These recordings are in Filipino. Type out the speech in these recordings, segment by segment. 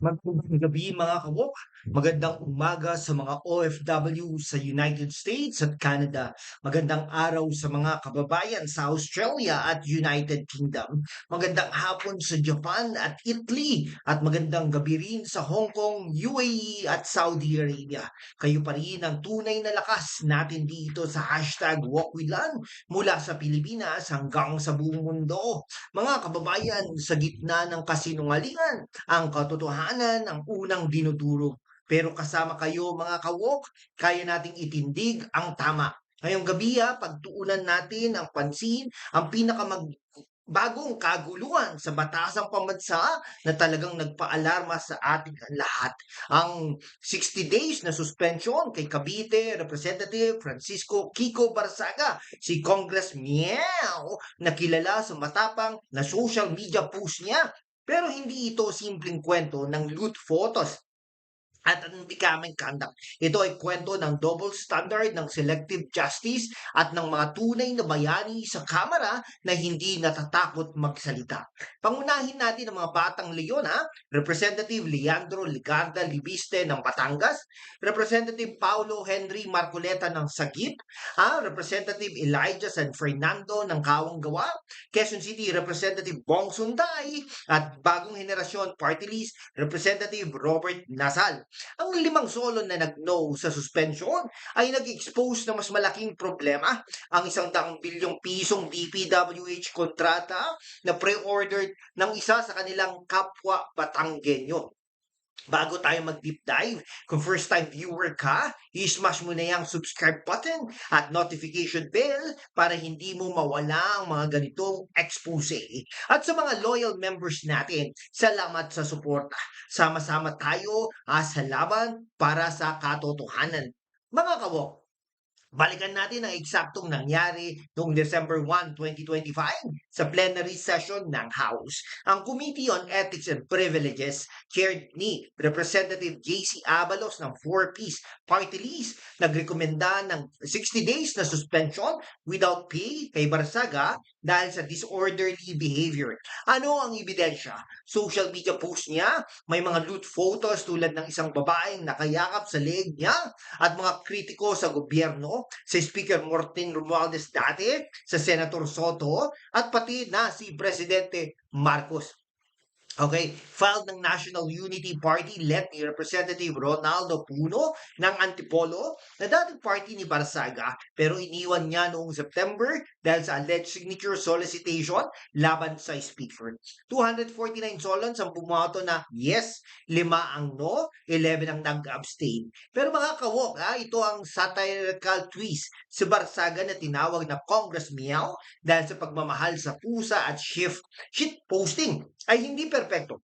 Magandang gabi mga kawok. Magandang umaga sa mga OFW sa United States at Canada. Magandang araw sa mga kababayan sa Australia at United Kingdom. Magandang hapon sa Japan at Italy. At magandang gabi rin sa Hong Kong, UAE at Saudi Arabia. Kayo pa rin ang tunay na lakas natin dito sa hashtag WalkWithLan mula sa Pilipinas hanggang sa buong mundo. Mga kababayan, sa gitna ng kasinungalingan, ang katotohanan ang unang dinuduro. Pero kasama kayo mga kawok, kaya nating itindig ang tama. Ngayong gabi ha, pagtuunan natin ang pansin, ang pinakamag bagong kaguluhan sa batasang pambansa na talagang nagpaalarma sa ating lahat. Ang 60 days na suspension kay Cavite Representative Francisco Kiko Barsaga, si Congress Miao, na kilala sa matapang na social media post niya pero hindi ito simpleng kwento ng loot photos at unbecoming conduct. Ito ay kwento ng double standard ng selective justice at ng mga tunay na bayani sa Kamara na hindi natatakot magsalita. Pangunahin natin ang mga batang leon ha, Representative Leandro Ligarda Libiste ng Batangas, Representative Paulo Henry Marcoleta ng Sagip, ha, Representative Elijah San Fernando ng Kawanggawa, Quezon City Representative Bong Sunday at bagong henerasyon party list Representative Robert Nasal. Ang limang solo na nag-no sa suspension ay nag-expose na mas malaking problema ang isang daang bilyong pisong DPWH kontrata na pre-ordered ng isa sa kanilang kapwa Batanggenyo. Bago tayo mag-deep dive, kung first time viewer ka, i-smash mo na yung subscribe button at notification bell para hindi mo mawala ang mga ganitong expose. At sa mga loyal members natin, salamat sa suporta. Sama-sama tayo ah, sa laban para sa katotohanan. Mga kawok, Balikan natin ang eksaktong nangyari noong December 1, 2025 sa plenary session ng House. Ang Committee on Ethics and Privileges, chaired ni Representative J.C. Abalos ng 4-piece party list, nagrekomenda ng 60 days na suspension without pay kay Barsaga dahil sa disorderly behavior. Ano ang ebidensya? Social media post niya, may mga loot photos tulad ng isang babaeng nakayakap sa leg niya at mga kritiko sa gobyerno si Speaker Martin Romualdez dati, sa Senator Soto, at pati na si Presidente Marcos. Okay, filed ng National Unity Party led ni Representative Ronaldo Puno ng Antipolo na dating party ni Barsaga pero iniwan niya noong September dahil sa alleged signature solicitation laban sa speaker. 249 solons ang bumoto na yes, lima ang no, 11 ang nag-abstain. Pero mga kawok, ha, ito ang satirical twist si Barsaga na tinawag na Congress Meow dahil sa pagmamahal sa pusa at shift shit posting ay hindi perpekto.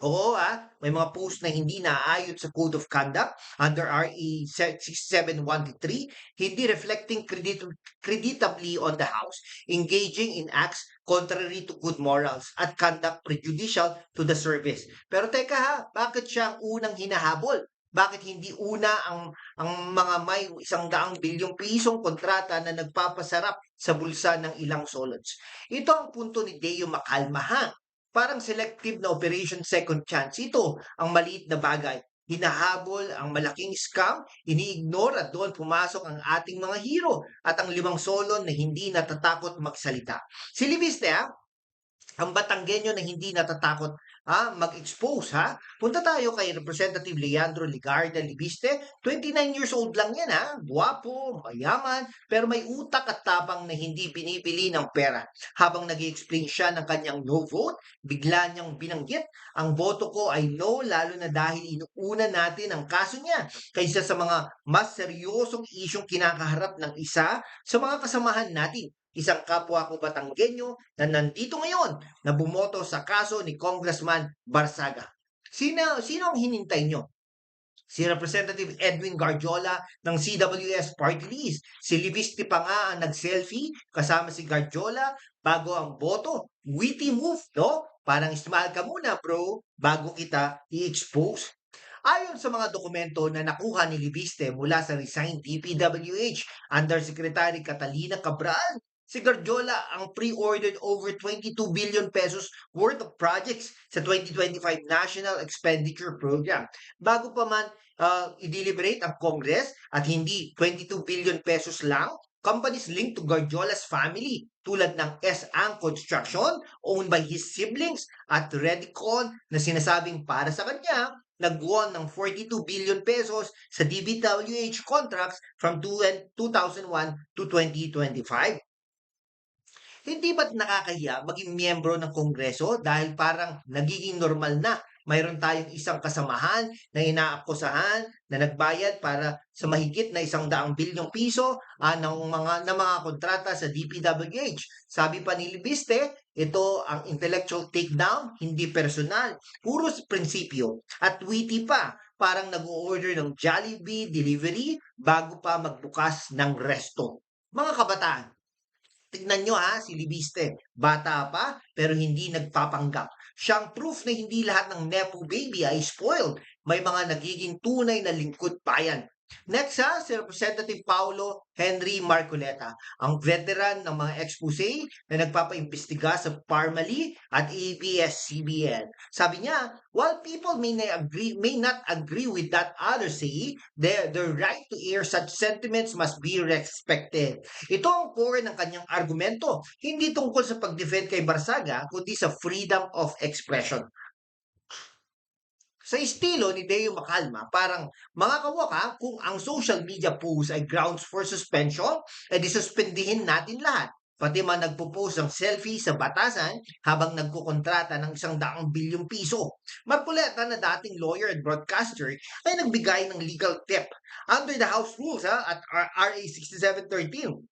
Oo, ah, may mga post na hindi naaayon sa Code of Conduct under RA 67123, hindi reflecting credit creditably on the House, engaging in acts contrary to good morals at conduct prejudicial to the service. Pero teka ha, bakit siya ang unang hinahabol? Bakit hindi una ang ang mga may isang daang bilyong pisong kontrata na nagpapasarap sa bulsa ng ilang solids? Ito ang punto ni Deo Macalma ha. Parang selective na operation second chance. Ito ang maliit na bagay. Hinahabol ang malaking scam, ini-ignore at doon pumasok ang ating mga hero at ang limang solo na hindi natatakot magsalita. Si Libiste ha, ang Batanggenyo na hindi natatakot ha, mag-expose ha. Punta tayo kay Representative Leandro Ligarda Libiste. 29 years old lang yan ha. Guwapo, mayaman, pero may utak at tapang na hindi binibili ng pera. Habang nag explain siya ng kanyang no vote, bigla niyang binanggit, ang boto ko ay no lalo na dahil inuuna natin ang kaso niya kaysa sa mga mas seryosong isyong kinakaharap ng isa sa mga kasamahan natin isang kapwa ko Batanggenyo na nandito ngayon na bumoto sa kaso ni Congressman Barsaga. Sino, sino ang hinintay nyo? Si Representative Edwin Garjola ng CWS Party List. Si Livisti pa nga ang nag-selfie kasama si Garjola bago ang boto. Witty move, no? Parang smile ka muna bro bago kita i-expose. Ayon sa mga dokumento na nakuha ni Libiste mula sa resigned DPWH Undersecretary Catalina Cabral, si Guardiola ang pre-ordered over 22 billion pesos worth of projects sa 2025 National Expenditure Program. Bago pa man uh, i-deliberate ang Congress at hindi 22 billion pesos lang, companies linked to Guardiola's family tulad ng S-Ang Construction owned by his siblings at Redicon na sinasabing para sa kanya nag-won ng 42 billion pesos sa DBWH contracts from 2001 to 2025. Hindi ba't nakakahiya maging miyembro ng Kongreso dahil parang nagiging normal na mayroon tayong isang kasamahan na inaakusahan na nagbayad para sa mahigit na isang daang bilyong piso ah, ng mga ng mga kontrata sa DPWH. Sabi pa ni Libiste, ito ang intellectual takedown, hindi personal, puro prinsipyo at witty pa. Parang nag-order ng Jollibee delivery bago pa magbukas ng resto. Mga kabataan, tignan nyo ha, si Libiste, bata pa pero hindi nagpapanggap siyang proof na hindi lahat ng Nepo baby ay spoiled. May mga nagiging tunay na lingkod bayan. Next ha, si Representative Paulo Henry Marcoleta, ang veteran ng mga expose na nagpapaimbestiga sa Parmali at ABS-CBN. Sabi niya, while people may not agree, may not agree with that others say, their, their right to air such sentiments must be respected. Ito ang core ng kanyang argumento, hindi tungkol sa pag-defend kay Barsaga, kundi sa freedom of expression. Sa estilo ni Deo Macalma, parang mga kawaka, kung ang social media post ay grounds for suspension, edi suspendihin natin lahat. Pati mga nagpo-post ng selfie sa batasan habang nagkukontrata ng isang daang bilyong piso. Marcoleta na dating lawyer at broadcaster ay nagbigay ng legal tip under the House rules ha, at RA 6713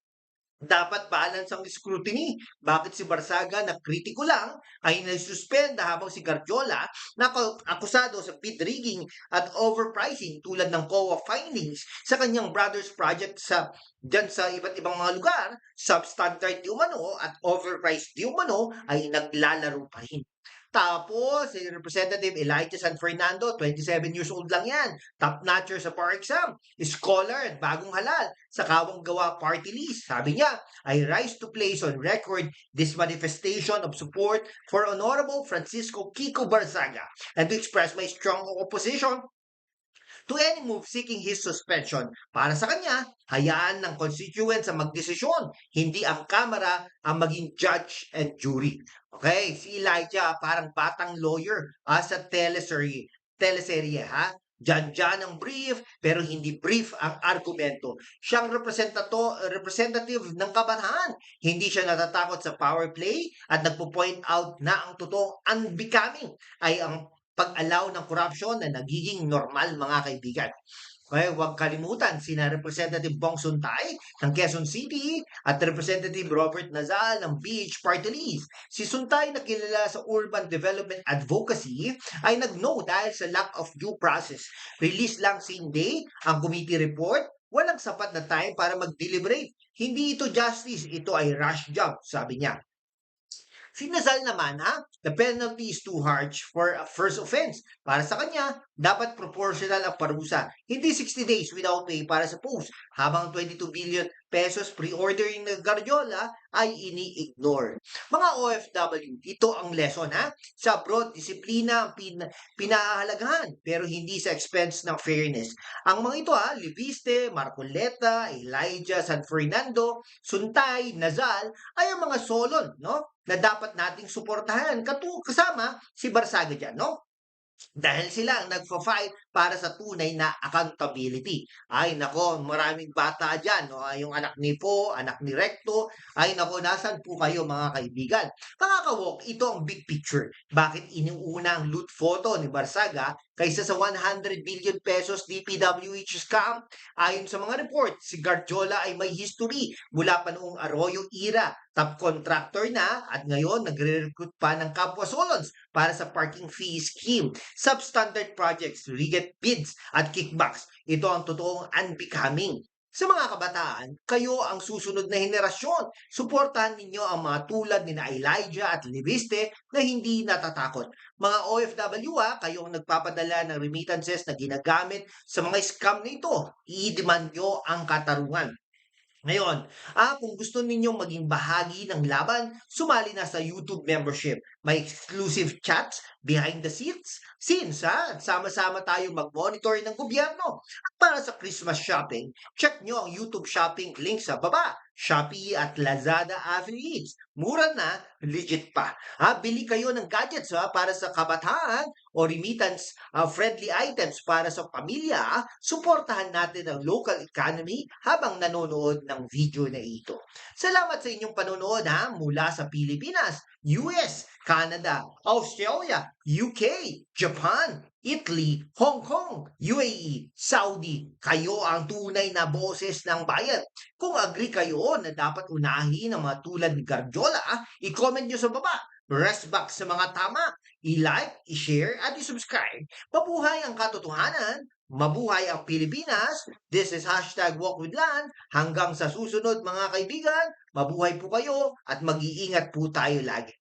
dapat balance ang scrutiny. Bakit si Barsaga na kritiko lang ay nasuspenda habang si Guardiola na akusado sa bid rigging at overpricing tulad ng COA findings sa kanyang brother's project sa dyan sa iba't ibang mga lugar, substandard di umano at overpriced di umano ay naglalaro pa rin. Tapos, si Representative Elijah San Fernando, 27 years old lang yan. Top notcher sa bar exam. Scholar at bagong halal sa Kawang Gawa Party List. Sabi niya, I rise to place on record this manifestation of support for Honorable Francisco Kiko Barzaga and to express my strong opposition to any move seeking his suspension. Para sa kanya, hayaan ng constituents ang magdesisyon, hindi ang Kamara ang maging judge and jury. Okay, si Elijah parang batang lawyer ah, sa teleserye, teleserye ha? Diyan-diyan ang brief, pero hindi brief ang argumento. Siyang representato, representative ng kabataan. Hindi siya natatakot sa power play at nagpo-point out na ang totoong unbecoming ay ang pag-allow ng corruption na nagiging normal mga kaibigan. Okay, huwag kalimutan sina Representative Bong Suntay ng Quezon City at Representative Robert Nazal ng Beach Party List. Si Suntay na kilala sa urban development advocacy ay nag-no dahil sa lack of due process. Release lang same day ang committee report walang sapat na time para mag-deliberate. Hindi ito justice, ito ay rush job, sabi niya. Sinasal naman ha, the penalty is too harsh for a first offense. Para sa kanya, dapat proportional ang parusa. Hindi 60 days without pay para sa post. Habang 22 billion pesos pre-ordering ng Guardiola ay ini-ignore. Mga OFW, ito ang lesson ha. Sa abroad, disiplina ang pin pinahahalagahan pero hindi sa expense ng fairness. Ang mga ito ha, Liviste, Marcoleta, Elijah, San Fernando, Suntay, Nazal ay ang mga solon no? na dapat nating suportahan. Katu kasama si Barsaga dyan, no? Dahil sila ang nagfa-fight para sa tunay na accountability. Ay nako, maraming bata dyan. No? Yung anak ni Po, anak ni Recto. Ay nako, nasan po kayo mga kaibigan? Mga kawok, ito ang big picture. Bakit iniuna ang loot photo ni Barsaga kaysa sa 100 billion pesos DPWH scam? Ayon sa mga report, si Guardiola ay may history mula pa noong Arroyo era top contractor na at ngayon nagre-recruit pa ng kapwa Solons para sa parking fee scheme, substandard projects, rigged bids at kickbacks. Ito ang totoong unbecoming. Sa mga kabataan, kayo ang susunod na henerasyon. Suportahan ninyo ang mga tulad ni Elijah at Liviste na hindi natatakot. Mga OFW ha, kayo ang nagpapadala ng remittances na ginagamit sa mga scam na ito. I-demand nyo ang katarungan. Ngayon, ah, kung gusto ninyong maging bahagi ng laban, sumali na sa YouTube membership. May exclusive chats behind the scenes. Scenes, ha? Sama-sama tayo mag-monitor ng gobyerno. At para sa Christmas shopping, check nyo ang YouTube shopping link sa baba. Shopee at Lazada affiliates. Mura na, legit pa. Ha, bili kayo ng gadgets ha, para sa kabataan o remittance ah, friendly items para sa pamilya. ha. Suportahan natin ang local economy habang nanonood ng video na ito. Salamat sa inyong panonood ha mula sa Pilipinas, US, Canada, Australia, UK, Japan, Italy, Hong Kong, UAE, Saudi. Kayo ang tunay na boses ng bayan. Kung agree kayo na dapat unahin ang mga tulad ni Gardiola, ah, i-comment nyo sa baba. Rest back sa mga tama. I-like, i-share, at i-subscribe. Mabuhay ang katotohanan. Mabuhay ang Pilipinas. This is hashtag Walk with Land. Hanggang sa susunod mga kaibigan, mabuhay po kayo at mag-iingat po tayo lagi.